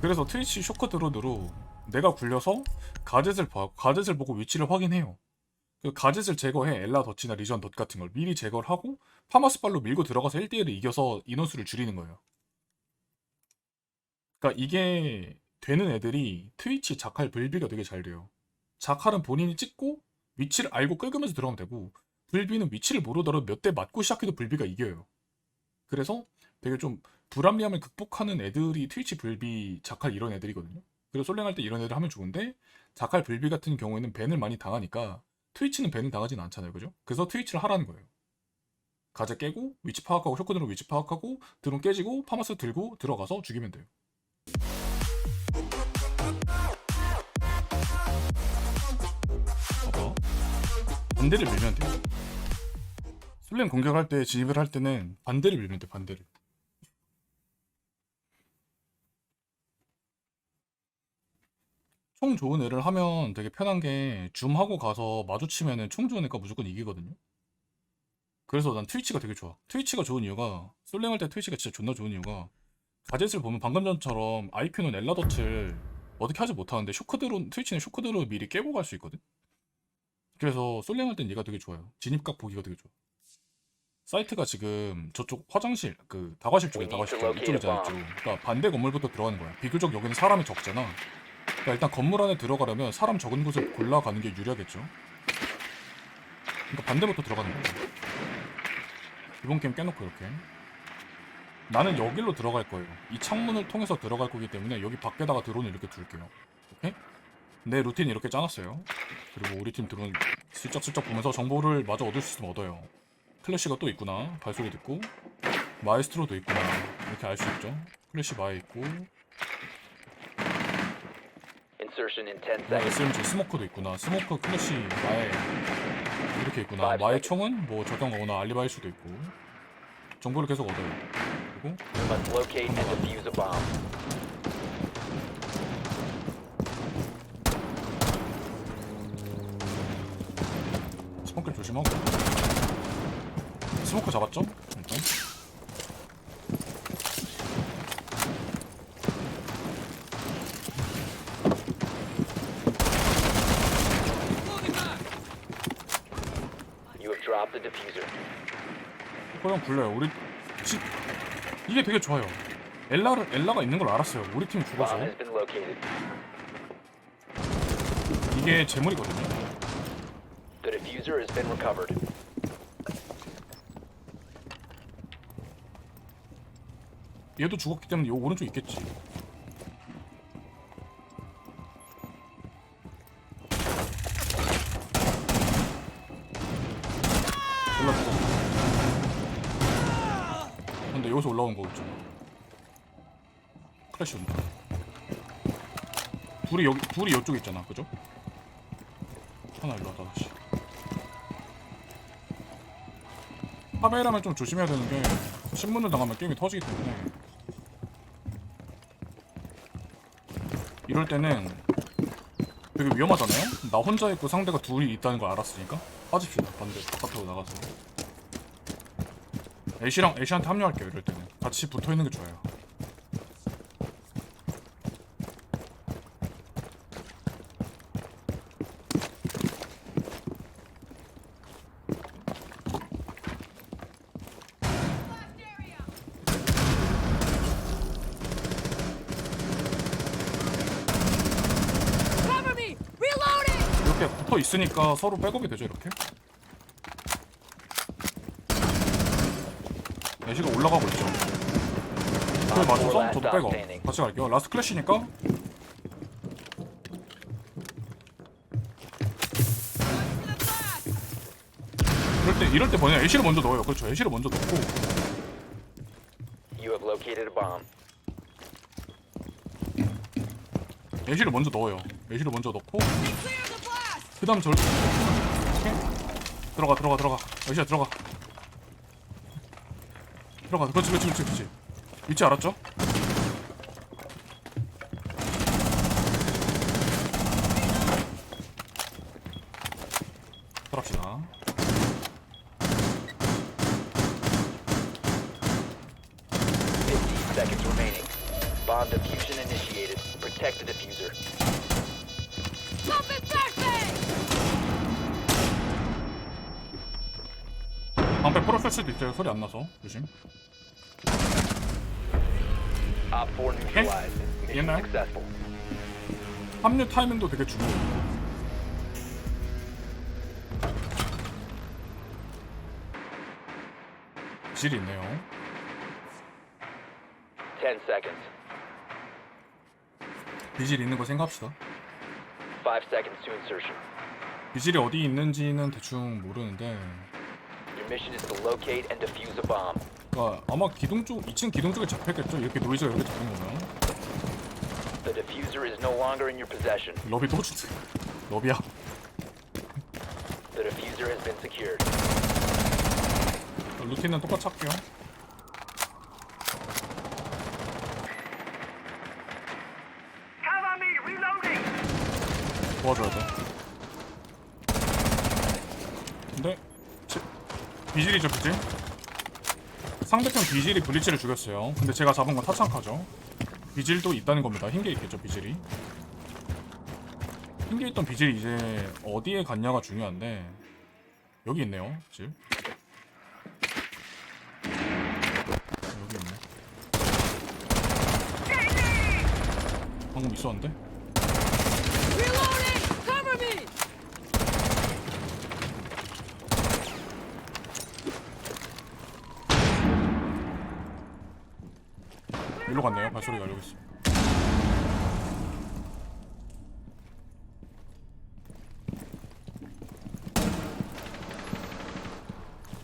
그래서 트위치 쇼크 드론으로 내가 굴려서 가젯을 봐 가젯을 보고 위치를 확인해요. 그 가젯을 제거해 엘라 덫이나 리전 덫 같은 걸 미리 제거를 하고 파마스발로 밀고 들어가서 1대1을 이겨서 인원수를 줄이는 거예요. 그러니까 이게 되는 애들이 트위치 자칼 불비가 되게 잘 돼요. 자칼은 본인이 찍고 위치를 알고 끌으면서 들어가면 되고 불비는 위치를 모르더라도 몇 대 맞고 시작해도 불비가 이겨요. 그래서 되게 좀 불합리함을 극복하는 애들이 트위치 불비 자칼 이런 애들이거든요. 그래서 솔랭할 때 이런 애들 하면 좋은데 자칼 불비 같은 경우에는 밴을 많이 당하니까 트위치는 밴을 당하진 않잖아요. 그죠? 그래서 트위치를 하라는 거예요. 가재 깨고 위치 파악하고 쇼크드로 위치 파악하고 드론 깨지고 파마스 들고 들어가서 죽이면 돼요. 봐봐. 반대를 밀면 돼요. 솔랭 공격할 때 진입을 할 때는 반대를 밀면 돼 반대를. 총 좋은 애를 하면 되게 편한 게 줌하고 가서 마주치면은 총 좋은 애가 무조건 이기거든요. 그래서 난 트위치가 되게 좋아. 트위치가 좋은 이유가 솔랭할 때 트위치가 진짜 존나 좋은 이유가 가젯을 보면 방금 전처럼 IQ는 엘라더트를 어떻게 하지 못하는데 쇼크드로 트위치는 쇼크드로 미리 깨고 갈 수 있거든. 그래서 솔랭할 땐 얘가 되게 좋아요. 진입각 보기가 되게 좋아. 사이트가 지금 저쪽 화장실 그 다과실 쪽에 다과실 쪽 이쪽이잖아 이쪽. 그러니까 반대 건물부터 들어가는 거야. 비교적 여기는 사람이 적잖아. 그러니까 일단 건물 안에 들어가려면 사람 적은 곳을 골라가는 게 유리하겠죠. 그러니까 반대부터 들어가는 거야. 이번 게임 깨놓고 이렇게. 나는 여기로 들어갈 거예요. 이 창문을 통해서 들어갈 거기 때문에 여기 밖에다가 드론을 이렇게 둘게요. 오케이? 내 루틴 이렇게 짜놨어요. 그리고 우리 팀 드론 슬쩍슬쩍 보면서 정보를 마저 얻을 수 있으면 얻어요. 클래시가 또 있구나. 발소리 듣고. 마에스트로도 있구나. 이렇게 알 수 있죠. 클래시 마에 있고. Insertion in 10뭐 seconds. SMG 스모커도 있구나. 스모커 클래시 마에 이렇게 있구나. 마의 총은 뭐 적용하거나 알리바일 수도 있고. 정보를 계속 얻어요. 그리고 You must locate and defuse a bomb. 스모커 조심하고. 스모커 잡았죠? 일단. Dropped the diffuser. 그냥 불러요. 우리 지, 이게 되게 좋아요. 엘라를 엘라가 있는 걸 알았어요. 우리 팀 죽어서 Bomb has been located. 이게 재물이거든요. The diffuser has been recovered. 얘도 죽었기 때문에 요 오른쪽 있겠지. 거겠죠. 클래시 온다. 둘이 여기 둘이 이쪽에 있잖아, 그죠? 하나 일로 왔다 다시. 카메라만 좀 조심해야 되는 게 신문을 당하면 게임이 터지기 때문에 이럴 때는 되게 위험하잖아요? 나 혼자 있고 상대가 둘이 있다는 걸 알았으니까 빠집시다 반대 바깥으로 나가서 애쉬랑 애쉬한테 합류할게요 이럴 때는 같이 붙어 있는 게 좋아요! 이렇게 붙어 있으니까 서로 백업이 되죠 이렇게? 애쉬가 올라가고 있죠 그에 맞춰서? 저도 백업 같이 갈게요. 라스트 클래시니까. 이럴 때 이럴 때 뭐냐 애쉬를 먼저 넣어요. 그렇죠. 애쉬를 먼저 넣고. You have located a bomb. 애쉬를 먼저 넣어요. 애쉬를 먼저 넣고! 그 다음 절. 들어가 들어가 들어가. 애쉬야 들어가. 들어가 그렇지 그렇지 그렇지 그렇지 위치 알았죠? 들어갑시다 Fifteen seconds remaining. Bomb bomb diffusion initiated. Protect the diffuser. Pumping flashbang! 방패 풀었을 수도 있어요. 소리 안 나서 조심. Op 4 neutralized. Mission Yên nào. successful. 합류 타이밍도 되게 중요해요. 질이 있네요. 10 seconds. 비질 있는 거 생각합시다. 5 seconds to insertion. 비질이 어디 있는지는 대충 모르는데 Your mission is to locate and defuse a bomb. 그러니까 아마 기둥 쪽 2층 기둥 쪽에 잡혔겠죠. 이렇게 노이즈가 이렇게 잡힌 거면 The diffuser is no longer in your possession. 러비 또 주세요. 러비야. The diffuser has been secured. 루틴은 똑같이 할게요. 도와줘야 돼. 근데 치- 비질이죠 비질? 상대편 비질이 블리치를 죽였어요. 근데 제가 잡은 건 타창카죠. 비질도 있다는 겁니다. 흰게 있겠죠 비질이. 흰게 있던 비질이 이제 어디에 갔냐가 중요한데 여기 있네요. 질. 여기 있네. 방금 있었는데? Reloading! Cover me! 일로 갔네요. 발소리가 여기 있어.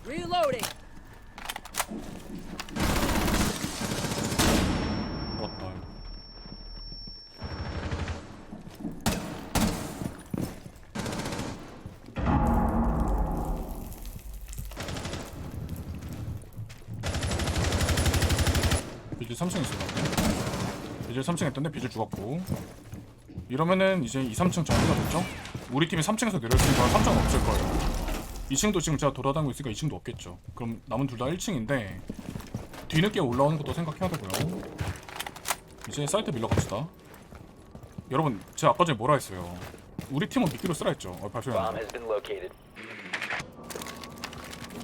Reloading! 왔다. 비질 3층 있을 것 같네. 비질 3층 했던데 비질 죽었고. 이러면은 이제 2, 3층 정리가 됐죠? 우리 팀이 3층에서 내렸으니까 3층은 없을 거예요. 2층도 지금 제가 돌아다니고 있으니까 2층도 없겠죠. 그럼 남은 둘 다 1층인데 뒤늦게 올라오는 것도 생각해야 되고요. 이제 사이트 밀러 갑시다. 여러분, 제가 아까 전에 뭐라 했어요? 우리 팀은 미끼로 쓰라 했죠. 어, 발소리 Bomb 난다. has been located.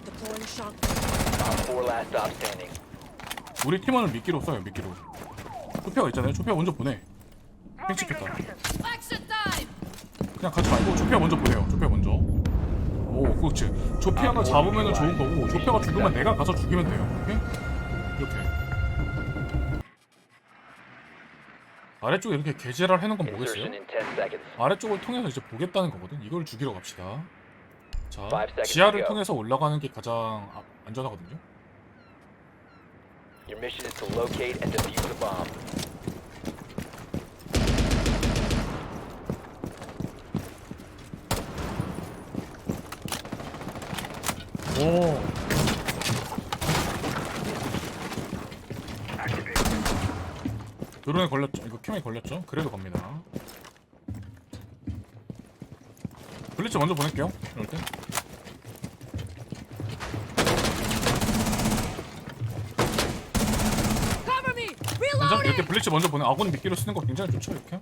Deploying shock. Op 4 last stop standing. 우리 팀원을 미끼로 써요, 미끼로. 초표가 있잖아요. 초표 먼저 보내. time! 그냥 가지 말고 조피아 먼저 보내요. 조피아 먼저. 오, 그렇지. 조피아가 잡으면 좋은 거고, 조피아가 죽으면 내가 가서 죽이면 돼요. 오케이? 이렇게. 아래쪽에 이렇게 개지랄 해놓은 건 뭐겠어요? Insertion in 10 seconds. 아래쪽을 통해서 이제 보겠다는 거거든. 이걸 죽이러 갑시다. 자, 지하를. 통해서 올라가는 게 가장 아- 안전하거든요. Your mission is to locate and defuse a bomb. 오. 드론에 걸렸죠. 이거 캠에 걸렸죠. 그래도 갑니다. 블리츠 먼저 보낼게요. 이럴 때. Cover me! Reloading! 이렇게 블리츠 먼저 보내. 아군 미끼로 쓰는 거 굉장히 좋죠. 이렇게.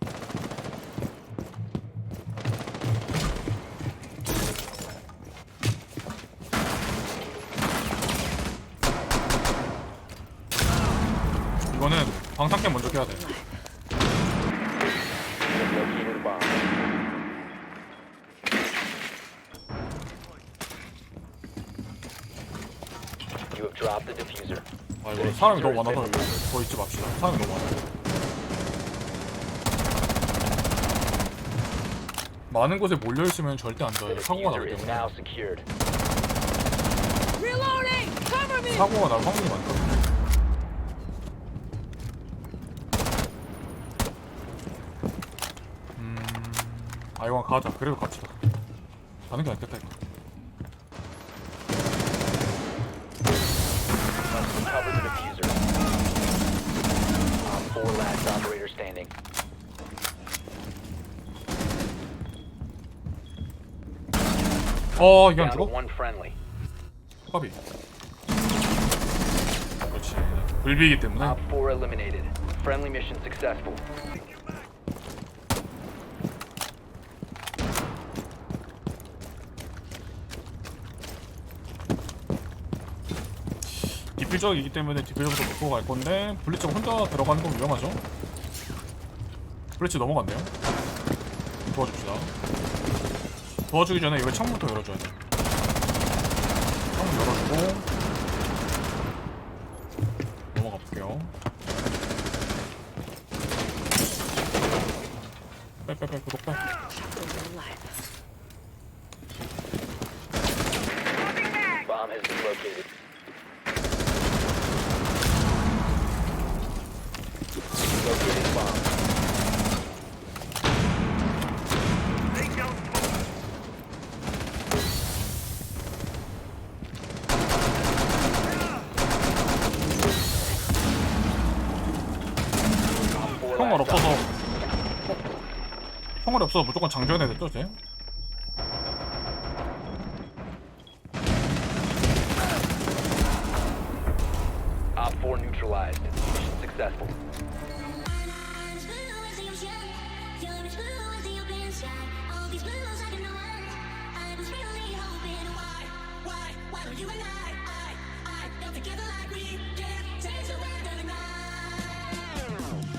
이거는 방탄캠 먼저 껴야 돼. 아 이거 사람이 너무 많아서 더 있지 맙시다. 사람이 너무 많아요. 많은 곳에 몰려 있으면 절대 안 좋아요. 사고가 나기 때문에! 사고가 날 확률이 많거든요. 음, 아 이거 가자. 그래도 갑시다. 가는 게 낫겠다 이거. last operator standing. 어 이게 안 Down to 죽어? one friendly. 까비. 그렇지. 불비이기 때문에 Op 4 eliminated. Friendly mission successful. 디퓨저이기 때문에 디퓨저부터 놓고 갈 건데 블리츠 혼자 들어가는 건 위험하죠? 블리츠 넘어갔네요. 도와줍시다. 도와주기 전에 여기 창문부터 열어줘야 돼. 창문 열어주고 넘어가 볼게요. 빼빼빼 구독 빼. Bomb has 없어 무조건 장전해야 됐죠 쟤? Op 4 neutralized. Mission successful. Together like we did, days away the night.